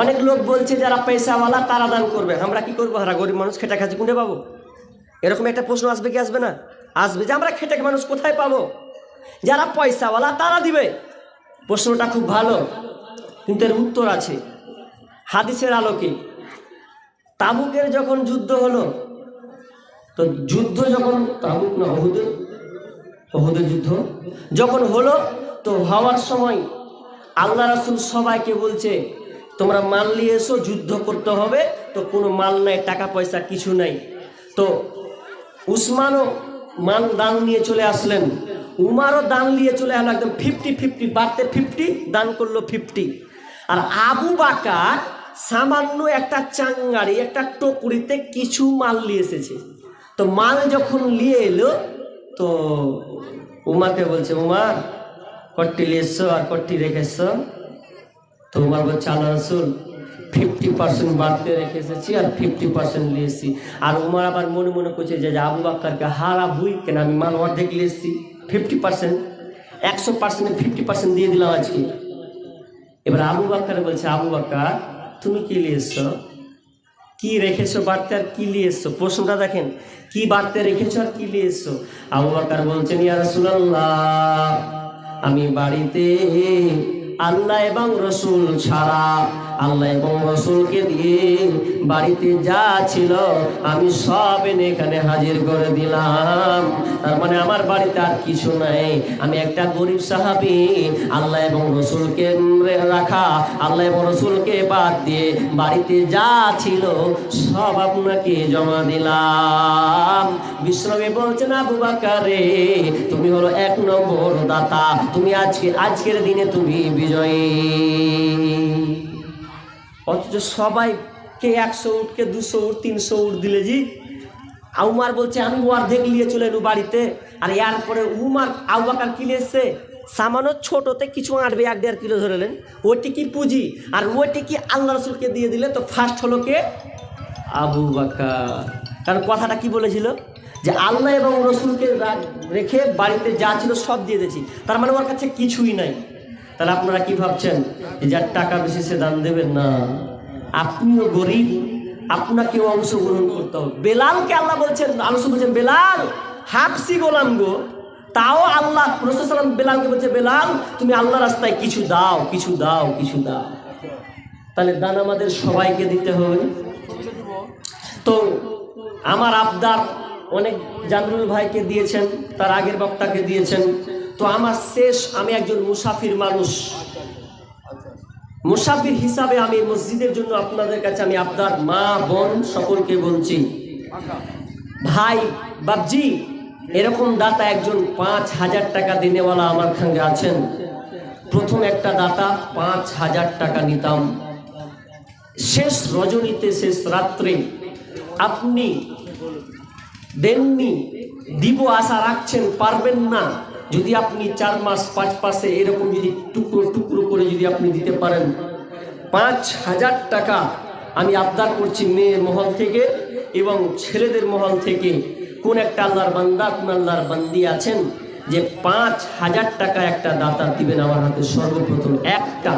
অনেক লোক বলছে যারা পয়সাওয়ালা তারা দান করবে। আমরা কি করব? হারা গরিব মানুষ খেটা খাচ্ছি, কোনটা পাবো? এরকম একটা প্রশ্ন আসবে কি আসবে না? আসবে যে আমরা খেটে মানুষ কোথায় পাবো? যারা পয়সাওয়ালা, তারা দিবে। প্রশ্নটা খুব ভালো, কিন্তু এর উত্তর আছে। হাদিসের আলোকে তাবুকের যখন যুদ্ধ হলো, তো যুদ্ধ যখন তাবুক না অহুদের অহুদের যুদ্ধ যখন হলো, তো হওয়ার সময় আল্লাহ রাসুল সবাইকে বলছে তোমরা মাল নিয়ে এসো, যুদ্ধ করতে হবে, তো কোনো মাল নাই, টাকা পয়সা কিছু নাই। তো উসমানও মাল দান নিয়ে চলে আসলেন। উমারও দান নিয়ে চলে এলো একদম ফিফটি ফিফটি বাড়তে ফিফটি দান করল ফিফটি আর আবু বাকার সামান্য একটা চাঙ্গারি, একটা টকুরিতে কিছু মাল নিয়ে এসেছে। তো মাল যখন নিয়ে এলো, তো উমাকে বলছে, উমার, কট্টি নিয়ে এসছো আর কট্টি রেখেছ তো উমার বলছে আল্লাহ রসুল ফিফটি পার্সেন্ট বাড়তে রেখে এসেছি আর ফিফটি পার্সেন্ট নিয়ে এসেছি আর উমার আবার মনে মনে করছে যে আবু বাক্কারকে হারা বুই কেন? আমি মাল অর্ধেক নিয়ে এসেছি ফিফটি পার্সেন্ট একশো পার্সেন্টে ফিফটি পার্সেন্ট দিয়ে দিলাম আজকে। এবার আবু বাক্কার বলছে, আবু বাক্কার, তুমি কি নিয়ে এসছো কি রেখেছো বাড়তে আর কি নিয়ে এসছো প্রশ্নটা দেখেন, কি বাড়তে রেখেছো আর কি নিয়ে এসছো আবু বাক্কার বলছেন, ইয়া রাসূলুল্লাহ, আমি বাড়িতে আল্লাহ এবং রসুল ছাড়া আল্লাহ এবং রসুলকে দিয়ে বাড়িতে যা ছিল আমি সব এনে এখানে হাজির করে দিলাম। তার মানে আমার বাড়িতে আর কিছু নাই। আমি একটা গরিব সাহাবি, আল্লাহ এবং রসুলকে রাখা, আল্লাহ এবং রসুলকে বাদ দিয়ে বাড়িতে যা ছিল সব আপনাকে জমা দিলাম। বিশ্বনবী বলছেন, আবু বাকারে তুমি হলো এক নম্বর দাতা। তুমি আজকে, আজকের দিনে তুমি অথচ সবাইকে একশো উঠকে দুশো উঠ তিনশো উঠ দিলে জি আর উমার বলছে, আমি অর্ধেক নিয়ে চলে এলু বাড়িতে। আর ইয়ার পরে উমার আউবাকার কিনে এসছে সামান্য ছোটতে কিছু আঁটবে এক দেড় কিলো ধরেলেন ওইটি কি পুঁজি? আর ওইটি কি আল্লাহ রসুলকে দিয়ে দিলে? তো ফার্স্ট হলো কে? আবু বাকার। কারণ কথাটা কি বলেছিল? যে আল্লাহ এবং রসুলকে রেখে বাড়িতে যা ছিল সব দিয়ে দিয়েছি। তার মানে ওর কাছে কিছুই নাই। তাহলে আপনারা কি ভাবছেন? যার টাকা বেশি সে দান দেবেন না। আপনিও গরিব, আপনাকেও অংশগ্রহণ করতে হবে। বেলালকে আল্লাহ বলছেন আল্লাহ বলছেন, বেলাল, হাফসি গোলাম গো। তাও আল্লাহ রসুলাম বেলালকে বলছে, বেলাল, তুমি আল্লাহ রাস্তায় কিছু দাও কিছু দাও কিছু দাও। তাহলে দান আমাদের সবাইকে দিতে হবে। তো আমার আবদার, অনেক জামরুল ভাইকে দিয়েছেন, তার আগের বক্তাকে দিয়েছেন। তো আমার শেষ, আমি একজন মুসাফির মানুষ। মুসাফির হিসাবে আমি মসজিদের জন্য আপনাদের কাছে আমি আপনার মা, বোন সকলকে বলছি। ভাই বাবজি এরকম দাতা একজন পাঁচ হাজার টাকা দিনেওয়ালা আমার সঙ্গে আছেন। প্রথম একটা দাতা, পাঁচ হাজার টাকা নিতাম। শেষ রজনীতে, শেষ রাত্রে আপনি দেননি, দিব আশা রাখছেন, পারবেন না। যদি আপনি চার মাস পাঁচ মাসে এরকম যদি টুকরো টুকরো করে যদি আপনি দিতে পারেন পাঁচ হাজার টাকা আমি আবদার করছি মেয়ের মহল থেকে এবং ছেলেদের মহল থেকে। কোন একটা আল্লাহর বান্দা কোন আল্লাহর বান্দি আছেন যে পাঁচ হাজার টাকা একটা দাতা দিবেন আমার হাতে সর্বপ্রথম একটা।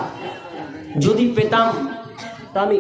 যদি পেতাম তা আমি